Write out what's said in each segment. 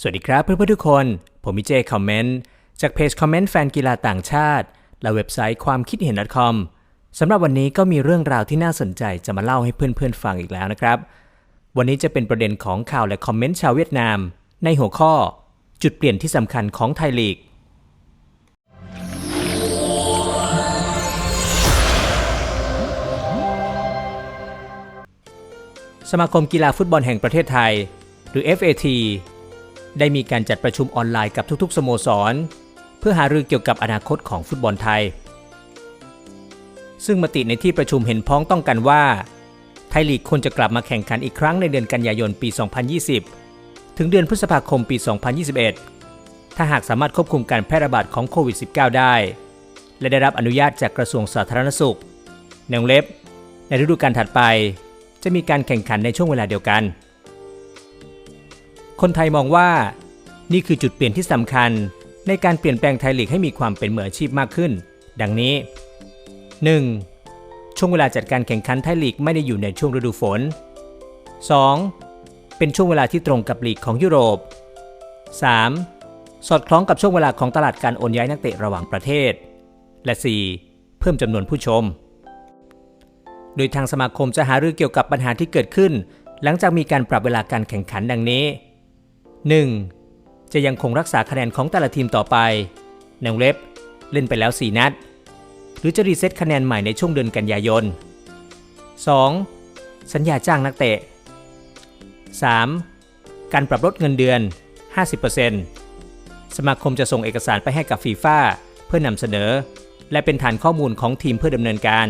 สวัสดีครับเพื่อนๆทุกคน ผมมิเจคอมเมนต์จากเพจคอมเมนต์แฟนกีฬาต่างชาติ และเว็บไซต์ความคิดเห็น .com สำหรับวันนี้ก็มีเรื่องราวที่น่าสนใจจะมาเล่าให้เพื่อนๆฟังอีกแล้วนะครับ วันนี้จะเป็นประเด็นของข่าวและคอมเมนต์ชาวเวียดนาม ในหัวข้อ จุดเปลี่ยนที่สำคัญของไทยลีก สมาคมกีฬาฟุตบอลแห่งประเทศไทย หรือ FAT ได้มีการจัดประชุมออนไลน์กับทุกๆ สโมสร เพื่อหารือเกี่ยวกับอนาคตของฟุตบอลไทย ซึ่งมติในที่ประชุมเห็นพ้องต้องกันว่า ไทยลีกควรจะกลับมาแข่งขันอีกครั้งในเดือนกันยายนปี 2020 ถึงเดือนพฤษภาคมปี 2021 ถ้าหากสามารถควบคุมการแพร่ระบาดของโควิด -19 ได้ และได้รับอนุญาตจากกระทรวงสาธารณสุขในวงเล็บ ในฤดูกาลถัดไป จะมีการแข่งขันในช่วงเวลาเดียวกัน คนไทยมองว่า นี่คือจุดเปลี่ยนที่สำคัญ ในการเปลี่ยนแปลงไทยลีกให้มีความเป็นมืออาชีพมากขึ้น ดังนี้ 1. ช่วงเวลาจัดการแข่งขันไทยลีกไม่ได้อยู่ในช่วงฤดูฝน 2. เป็นช่วงเวลาที่ตรงกับลีกของยุโรป 3. สอดคล้องกับช่วงเวลาของตลาดการโอนย้ายนักเตะระหว่างประเทศ และ 4. เพิ่มจำนวนผู้ชม โดยทางสมาคมจะหารือเกี่ยวกับปัญหาที่เกิดขึ้น หลังจากมีการปรับเวลาการแข่งขันดังนี้ 1. จะยังคงรักษาคะแนนของแต่ละทีมต่อไปในวงเล็บ เล่นไปแล้ว 4 นัด หรือจะรีเซ็ตคะแนนใหม่ในช่วงเดือนกันยายน 2. สัญญาจ้างนักเตะ 3. การปรับลดเงินเดือน 50%สมาคมจะส่งเอกสารไปให้กับฟีฟ่าเพื่อนำเสนอ และเป็นฐานข้อมูลของทีมเพื่อดำเนินการ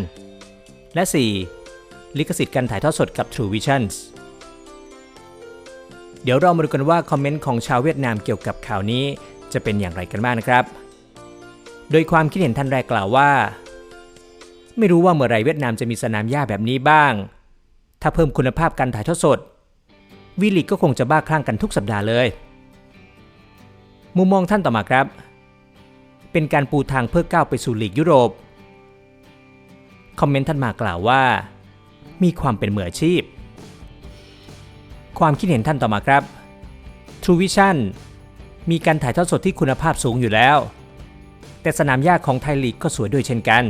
และ 4. ลิขสิทธิ์การถ่ายทอดสดกับ True Visions เดี๋ยวเรามาดูกันว่าคอมเมนต์ของชาวเวียดนามเกี่ยวกับข่าวนี้ จะเป็นอย่างไรกันบ้างนะครับ โดยความคิดเห็นท่านแรกกล่าวว่า ไม่รู้ว่าเมื่อไรเวียดนามจะมีสนามหญ้าแบบนี้บ้าง ถ้าเพิ่มคุณภาพการถ่ายทอดสดวีลีกก็คงจะบ้าคลั่งกันทุกสัปดาห์เลย มุมมองท่านต่อมาครับ เป็นการปูทางเพื่อก้าวไปสู่ลีกยุโรป คอมเมนต์ท่านมากล่าวว่า มีความเป็นมืออาชีพ ความคิดเห็นท่านต่อมาครับ True Vision มีการถ่ายทอดสดที่คุณภาพสูงอยู่แล้ว แต่สนามหญ้าของไทยลีกก็สวยด้วยเช่นกัน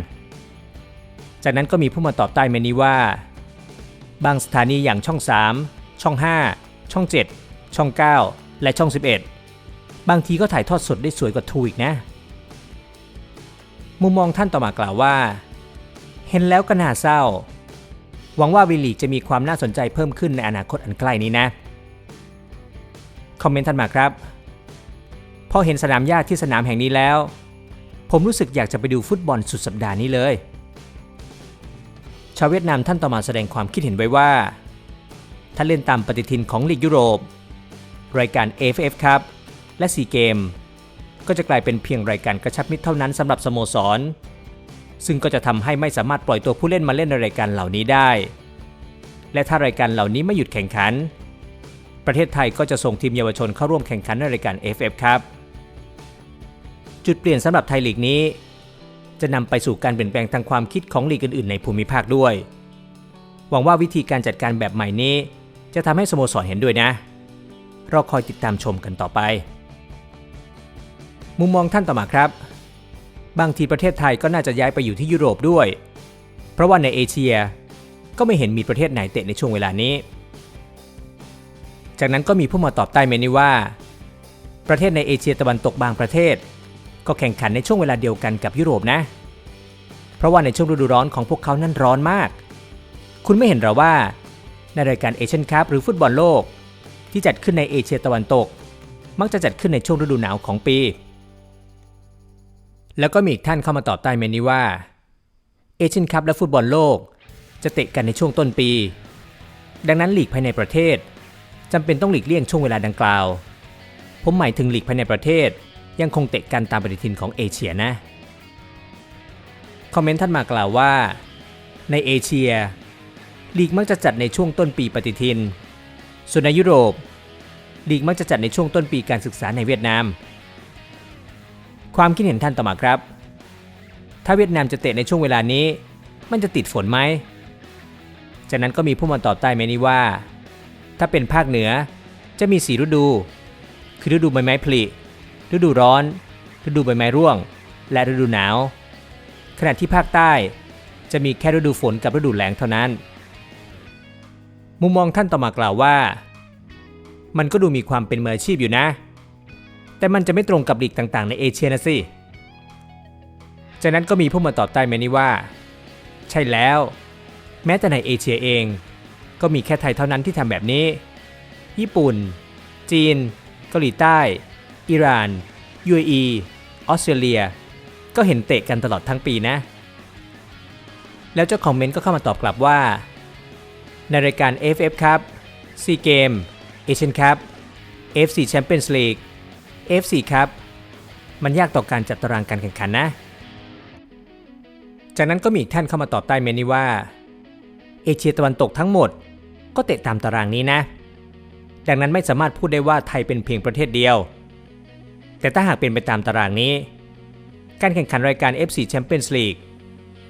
จากนั้นก็มีผู้มาตอบใต้เมนี้ว่า บางสถานีอย่างช่อง 3 ช่อง 5 ช่อง 7 ช่อง 9 และช่อง 11 บางทีก็ถ่ายทอดสดได้สวยกว่าทูอีกนะ มุมมองท่านต่อมากล่าวว่า เห็นแล้วก็น่าเศร้า หวังว่าวีลีกจะมีความน่าสนใจเพิ่มขึ้นในอนาคตอันใกล้นี้นะ คอมเมนต์ท่านมาครับ พอเห็นสนามหญ้าที่สนามแห่งนี้แล้ว ผมรู้สึกอยากจะไปดูฟุตบอลสุดสัปดาห์นี้เลย ชาวเวียดนามท่านต่อมาแสดงความคิดเห็นไว้ว่า ถ้าเล่นตามปฏิทินของลีกยุโรป รายการ AFF ครับ และซีเกม ก็จะกลายเป็นเพียงรายการกระชับมิตรเท่านั้นสำหรับสโมสร ซึ่งก็จะทำให้ไม่สามารถปล่อยตัวผู้เล่นมาเล่นในรายการเหล่านี้ได้ และถ้ารายการเหล่านี้ไม่หยุดแข่งขัน ประเทศไทยก็จะส่งทีมเยาวชนเข้าร่วมแข่งขันในรายการ FF ครับ จุดเปลี่ยนสำหรับไทยลีกนี้ จะนำไปสู่การเปลี่ยนแปลงทางความคิดของลีกอื่นๆ ในภูมิภาคด้วย หวังว่าวิธีการจัดการแบบใหม่นี้ จะทำให้สโมสรเห็นด้วยนะ เราคอยติดตามชมกันต่อไป มุมมองท่านต่อมาครับ บางทีประเทศไทยก็น่าจะย้ายไปอยู่ที่ยุโรปด้วย เพราะว่าในเอเชียก็ไม่เห็นมีประเทศไหนเตะในช่วงเวลานี้ จากนั้นก็มีผู้มาตอบใต้เมนี้ว่า ประเทศในเอเชียตะวันตกบางประเทศ ก็แข่งขันในช่วงเวลาเดียวกันกับยุโรปนะ เพราะว่าในช่วงฤดูร้อนของพวกเขานั้นร้อนมาก คุณไม่เห็นหรอว่า ในรายการเอเชียนคัพหรือฟุตบอลโลก ที่จัดขึ้นในเอเชียตะวันตก มักจะจัดขึ้นในช่วงฤดูหนาวของปี แล้วก็มีอีกท่านเข้ามาตอบใต้เมนี้ว่าเอเชียนคัพและฟุตบอลโลก จะเตะกันในช่วงต้นปี ดังนั้นลีกภายในประเทศจำเป็นต้องหลีกเลี่ยงช่วงเวลาดังกล่าว ผมหมายถึงลีกภายในประเทศยังคงเตะกันตามปฏิทินของเอเชียนะ คอมเมนต์ท่านมากล่าวว่า ในเอเชียลีกมักจะจัดในช่วงต้นปีปฏิทิน ส่วนในยุโรปลีกมักจะจัดในช่วงต้นปีการศึกษาในเวียดนาม ความคิดเห็นท่านต่อมาครับ ถ้าเวียดนามจะเตะในช่วงเวลานี้ มันจะติดฝนไหม จากนั้นก็มีผู้มาตอบใต้เมนี้ว่า ถ้าเป็นภาคเหนือจะมีสีฤดู คือฤดูใบไม้ผลิ ฤดูร้อน ฤดูใบไม้ร่วง และฤดูหนาว ขณะที่ภาคใต้จะมีแค่ฤดูฝนกับฤดูแล้งเท่านั้น มุมมองท่านต่อมากล่าวว่า มันก็ดูมีความเป็นมืออาชีพอยู่นะ แต่มันจะไม่ตรงกับลีกต่างๆ ในเอเชียนะสิ จากนั้นก็มีผู้มาตอบใต้เมนี้ว่า ใช่แล้ว แม้แต่ในเอเชียเอง ก็มีแค่ไทยเท่านั้นที่ทำแบบนี้ ญี่ปุ่น จีน เกาหลีใต้ อิหร่าน UAE ออสเตรเลีย ก็เห็นเตะกันตลอดทั้งปีนะ แล้วเจ้าคอมเมนต์ก็เข้ามาตอบกลับว่า ในรายการ FF ครับ SEA Game Asian Cup FC Champions League FC ครับ มันยากต่อการจัดตารางการแข่งขันนะ จากนั้นก็มีอีกท่านเข้ามาตอบใต้เมนนี้ว่า เอเชียตะวันตกทั้งหมด ก็เตะตามตารางนี้นะ ดังนั้นไม่สามารถพูดได้ว่าไทยเป็นเพียงประเทศเดียว แต่ถ้าหากเป็นไปตามตารางนี้ การแข่งขันรายการ FC Champions League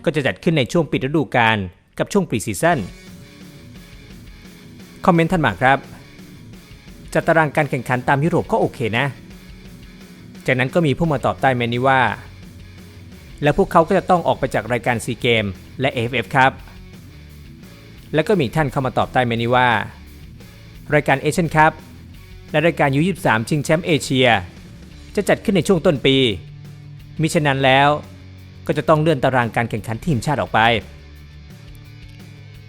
ก็จะจัดขึ้นในช่วงปิดฤดูกาลกับช่วงปรีซีซั่นคอมเมนต์ท่านมาครับจัดตารางการแข่งขันตามยุโรปก็โอเคนะ จากนั้นก็มีผู้มาตอบใต้เมนนี้ว่า แล้วพวกเขาก็จะต้องออกไปจากรายการซีเกมและ AFF ครับ แล้วก็มีท่านเข้ามาตอบใต้เมนนี้ว่า รายการเอเชียนคัพและรายการยู23ชิงแชมป์เอเชีย จะจัดขึ้นในช่วงต้นปี มิฉะนั้นแล้วก็จะต้องเลื่อนตารางการแข่งขันทีมชาติออกไป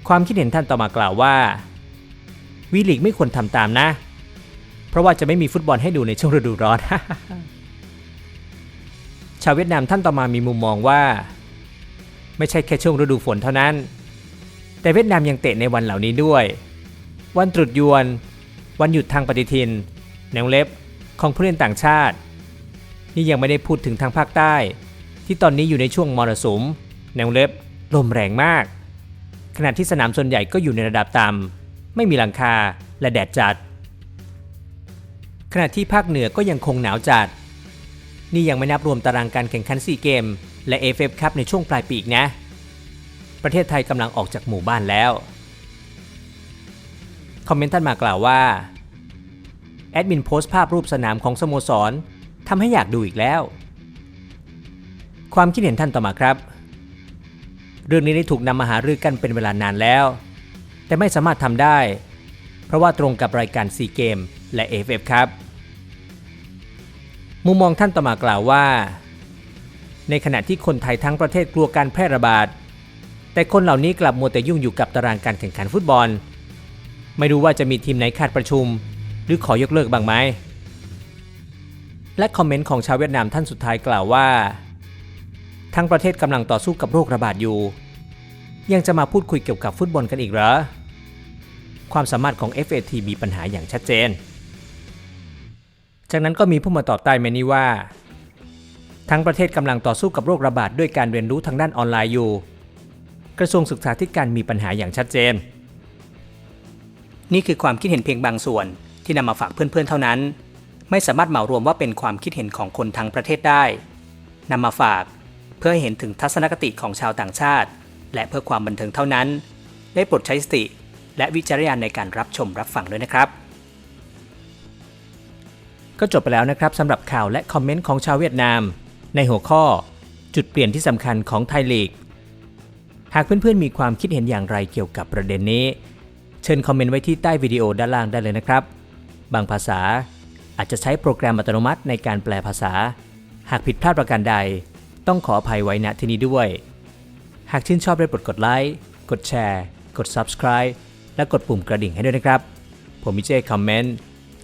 ความคิดเห็นท่านต่อมากล่าวว่าวีลีกไม่ควรทำตามนะ เพราะว่าจะไม่มีฟุตบอลให้ดูในช่วงฤดูร้อนาวเวียดนามท่านต่อมามีมุมมองว่า ไม่ใช่แค่ช่วงฤดูฝนเท่านั้น แต่เวียดนามยังเตะในวันเหล่านี้ด้วย วันตรุษยวน วันหยุดทางปฏิทินแนวเล็บของผู้เล่นต่างชาติ นี่ยังไม่ได้พูดถึงทางภาคใต้ ที่ตอนนี้อยู่ในช่วงมรสุมแนวเล็บลมแรงมาก ขณะที่สนามส่วนใหญ่ก็อยู่ในระดับต่ำไม่มีหลังคาและแดดจัด ขณะที่ภาคเหนือก็ยังคงหนาวจัด นี่ยังไม่นับรวมตารางการแข่งขันซีเกม และ AFF คัพในช่วงปลายปีอีกนะ ประเทศไทยกำลังออกจากหมู่บ้านแล้ว คอมเมนต์ท่านมากล่าวว่า แอดมินโพสต์ภาพรูปสนามของสโมสรทำให้อยากดูอีกแล้ว ความคิดเห็นท่านต่อมาครับ เรื่องนี้ได้ถูกนำมาหารือกันเป็นเวลานานแล้ว แต่ไม่สามารถทำได้ เพราะว่าตรงกับรายการซีเกมและ AFF ครับ มุมมองท่านต่อมากล่าวว่า ในขณะที่คนไทยทั้งประเทศกลัวการแพร่ระบาด แต่คนเหล่านี้กลับมัวแต่ยุ่งอยู่กับตารางการแข่งขันฟุตบอล ไม่รู้ว่าจะมีทีมไหนขาดประชุม หรือขอยกเลิกบ้างไหมและคอมเมนต์ของชาวเวียดนามท่านสุดท้ายกล่าวว่า ทั้งประเทศกำลังต่อสู้กับโรคระบาดอยู่ ยังจะมาพูดคุยเกี่ยวกับฟุตบอลกันอีกเหรอ ความสามารถของ FAT มีปัญหาอย่างชัดเจน จากนั้นก็มีผู้มาตอบใต้เมนี้ว่า ทั้งประเทศกำลังต่อสู้กับโรคระบาดด้วยการเรียนรู้ทางด้านออนไลน์อยู่ กระทรวงศึกษาธิการมีปัญหาอย่างชัดเจน นี่คือความคิดเห็นเพียงบางส่วนที่นำมาฝากเพื่อนๆเท่านั้น ไม่สามารถเหมารวมว่าเป็นความคิดเห็นของคนทั้งประเทศได้นำมาฝากเพื่อให้เห็นถึงทัศนคติของชาวต่างชาติ และเพื่อความบันเทิงเท่านั้น ได้โปรดใช้สติ และวิจารณญาณในการรับชมรับฟังด้วยนะครับ ก็จบไปแล้วนะครับสำหรับข่าวและคอมเมนต์ของชาวเวียดนาม ในหัวข้อ จุดเปลี่ยนที่สำคัญของไทยลีก หากเพื่อนๆมีความคิดเห็นอย่างไรเกี่ยวกับประเด็นนี้ เชิญคอมเมนต์ไว้ที่ใต้วิดีโอด้านล่างได้เลยนะครับ บางภาษาอาจจะใช้โปรแกรมอัตโนมัติในการแปลภาษา หากผิดพลาดประการใด ต้องขออภัยไว้ณที่นี้ด้วย หากชื่นชอบได้โปรดกดไลค์ กดแชร์ กด Subscribe และกดปุ่มกระดิ่งให้ด้วยนะครับ ผมมิเจคอมเมนต์